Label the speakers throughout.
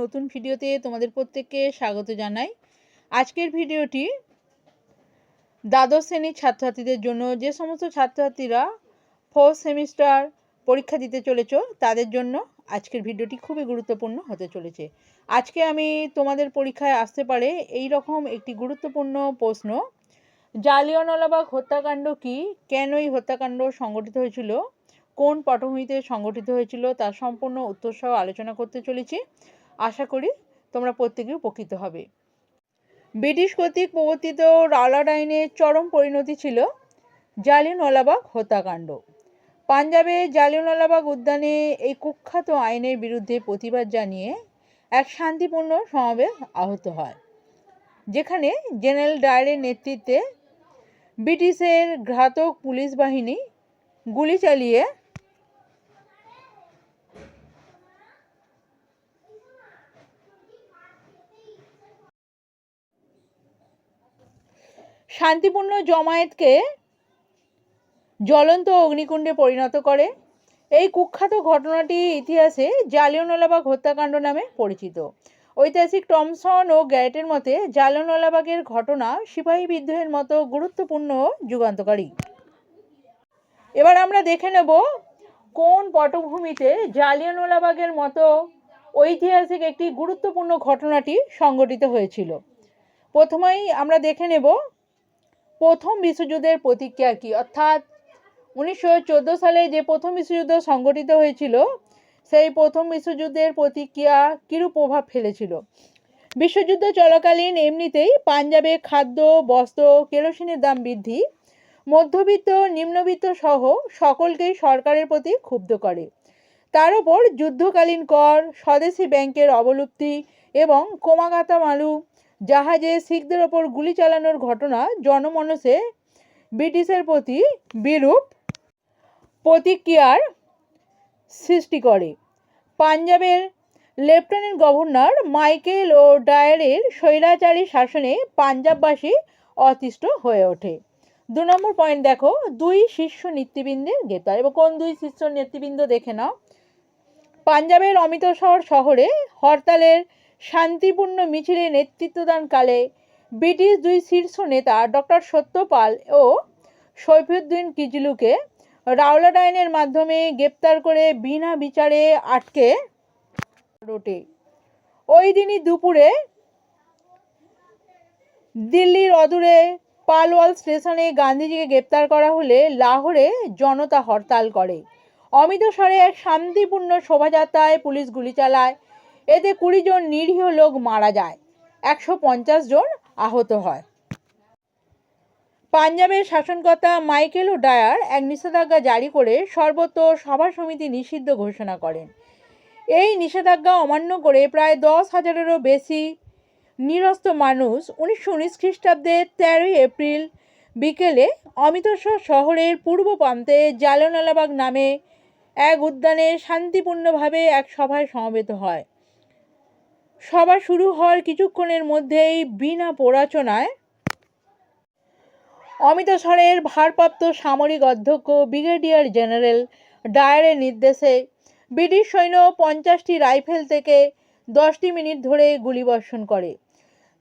Speaker 1: নতুন ভিডিওতে তোমাদের প্রত্যেককে স্বাগত জানাই। আজকের ভিডিওটি দ্বাদশ শ্রেণির ছাত্রছাত্রীদের জন্য যে সমস্ত ছাত্রছাত্রীরা ফোর্থ সেমিস্টার পরীক্ষা দিতে চলেছ, তাদের জন্য আজকের ভিডিওটি খুবই গুরুত্বপূর্ণ হতে চলেছে। আজকে আমি তোমাদের পরীক্ষায় আসতে পারে এই রকম একটি গুরুত্বপূর্ণ প্রশ্ন, জালিয়ানওয়ালাবাগ হত্যাকাণ্ড কি? কেন এই হত্যাকাণ্ড সংগঠিত হয়েছিল? কোন পটভূমিতে সংগঠিত হয়েছিল? তার সম্পূর্ণ উত্তর সহ আলোচনা করতে চলেছি। আশা করি তোমরা প্রত্যেকেই উপকৃত হবে। ব্রিটিশ কর্তৃক প্রবর্তিত রাওলাট আইনের চরম পরিণতি ছিল জালিয়ানওয়ালাবাগ হত্যাকাণ্ড। পাঞ্জাবে জালিয়ানওয়ালাবাগ উদ্যানে এই কুখ্যাত আইনের বিরুদ্ধে প্রতিবাদ জানিয়ে এক শান্তিপূর্ণ সমাবেশ আহত হয়, যেখানে জেনারেল ডায়ারের নেতৃত্বে ব্রিটিশের ঘাতক পুলিশ বাহিনী গুলি চালিয়ে শান্তিপূর্ণ জমায়েতকে জ্বলন্ত অগ্নিকুণ্ডে পরিণত করে। এই কুখ্যাত ঘটনাটি ইতিহাসে জালিয়ানওয়ালাবাগ হত্যাকাণ্ড নামে পরিচিত। ঐতিহাসিক টমসন ও গ্যারেটের মতে জালিয়ানওয়ালাবাগের ঘটনা সিপাহী বিদ্রোহের মতো গুরুত্বপূর্ণ যুগান্তকারী। এবার আমরা দেখে নেব কোন পটভূমিতে জালিয়ানওয়ালাবাগের মতো ঐতিহাসিক একটি গুরুত্বপূর্ণ ঘটনাটি সংঘটিত হয়েছিল। প্রথমেই আমরা দেখে নেব প্রথম বিশ্বযুদ্ধের প্রতিক্রিয়া কী? অর্থাৎ উনিশশো চোদ্দ সালে যে প্রথম বিশ্বযুদ্ধ সংগঠিত হয়েছিল, সেই প্রথম বিশ্বযুদ্ধের প্রতিক্রিয়া কীরূপ প্রভাব ফেলেছিল? বিশ্বযুদ্ধ চলাকালীন এমনিতেই পাঞ্জাবে খাদ্য, বস্ত্র, কেরোসিনের দাম বৃদ্ধি, মধ্যবিত্ত, নিম্নবিত্ত সহ সকলকেই সরকারের প্রতি ক্ষুব্ধ করে। তার ওপর যুদ্ধকালীন কর, স্বদেশি ব্যাংকের অবলুপ্তি এবং কোমাগাতা মালু জাহাজে শিখদের ওপর গুলি চালানোর ঘটনা জনমানসে ব্রিটিশের প্রতি বিরূপ প্রতিক্রিয়ার সৃষ্টি করে। পাঞ্জাবের লেফটেন্যান্ট গভর্নর মাইকেল ও ডায়ারের স্বৈরাচারী শাসনে পাঞ্জাববাসী অতিষ্ঠ হয়ে ওঠে। দু নম্বর পয়েন্ট দেখো, দুই শীর্ষ নেতৃবৃন্দের গ্রেপ্তার। এবং কোন দুই শীর্ষ নেতৃবৃন্দ দেখে নাও? পাঞ্জাবের অমৃতসর শহরে হরতালের শান্তিপূর্ণ মিছিলে নেতৃত্বদানকালে ব্রিটিশ দুই শীর্ষ নেতা ডক্টর সত্যপাল ও সৈফুদ্দিন কিজলুকে রাওলাট আইনের মাধ্যমে গ্রেপ্তার করে বিনা বিচারে আটকে রোটে। ওই দিনই দুপুরে দিল্লির অদূরে পালওয়াল স্টেশনে গান্ধীজিকে গ্রেপ্তার করা হলে লাহোরে জনতা হরতাল করে। অমৃতসরে এক শান্তিপূর্ণ শোভাযাত্রায় পুলিশ গুলি চালায়। এতে কুড়ি জন নিরীহ লোক মারা যায়। একশো পঞ্চাশ জন আহত হয়। পাঞ্জাবের শাসনকর্তা মাইকেল ও ডায়ার এক নিষেধাজ্ঞা জারি করে সর্বত্র সভা সমিতি নিষিদ্ধ ঘোষণা করেন। এই নিষেধাজ্ঞা অমান্য করে প্রায় দশ হাজারেরও বেশি নিরস্ত মানুষ উনিশশো উনিশ খ্রিস্টাব্দে তেরোই এপ্রিল বিকেলে অমৃতসর শহরের পূর্ব প্রান্তে জালিয়ানওয়ালাবাগ নামে এক উদ্যানে শান্তিপূর্ণভাবে এক সভায় সমবেত হয়। সভা শুরু হওয়ার কিছুক্ষণের মধ্যেই বিনা প্ররোচনায় অমৃতসরের ভারপ্রাপ্ত সামরিক অধ্যক্ষ, ব্রিগেডিয়ার জেনারেল ডায়ারের নির্দেশে ব্রিটিশ সৈন্য পঞ্চাশটি রাইফেল থেকে দশটি মিনিট ধরে গুলিবর্ষণ করে।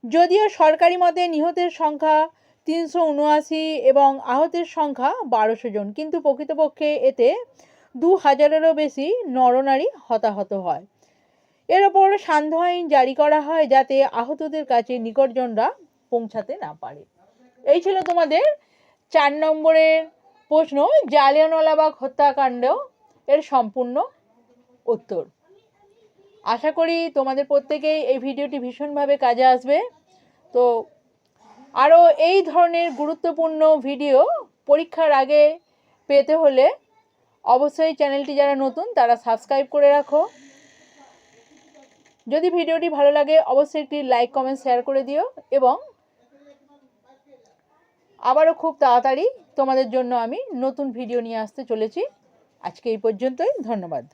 Speaker 1: যদিও সরকারি মতে নিহতের সংখ্যা তিনশো উনআশি এবং আহতের সংখ্যা বারোশো জন, কিন্তু প্রকৃতপক্ষে এতে দু হাজারেরও বেশি নরনারী হতাহত হয়। এর ওপর সান্ধ্য আইন জারি করা হয় যাতে আহতদের কাছে নিকটজনরা পৌঁছাতে না পারে। এই ছিল তোমাদের চার নম্বরের প্রশ্ন, জালিয়ানওয়ালাবাগ হত্যাকাণ্ড এর সম্পূর্ণ উত্তর। আশা করি তোমাদের প্রত্যেকেই এই ভিডিওটি ভীষণভাবে কাজে আসবে। তো আরও এই ধরনের গুরুত্বপূর্ণ ভিডিও পরীক্ষার আগে পেতে হলে অবশ্যই চ্যানেলটি যারা নতুন, তারা সাবস্ক্রাইব করে রাখো। যদি ভিডিওটি ভালো লাগে, অবশ্যই একটি লাইক কমেন্ট শেয়ার করে দিও এবং আবারও খুব তাড়াতাড়ি তোমাদের জন্য আমি নতুন ভিডিও নিয়ে আসতে চলেছি। আজকে এই পর্যন্তই, ধন্যবাদ।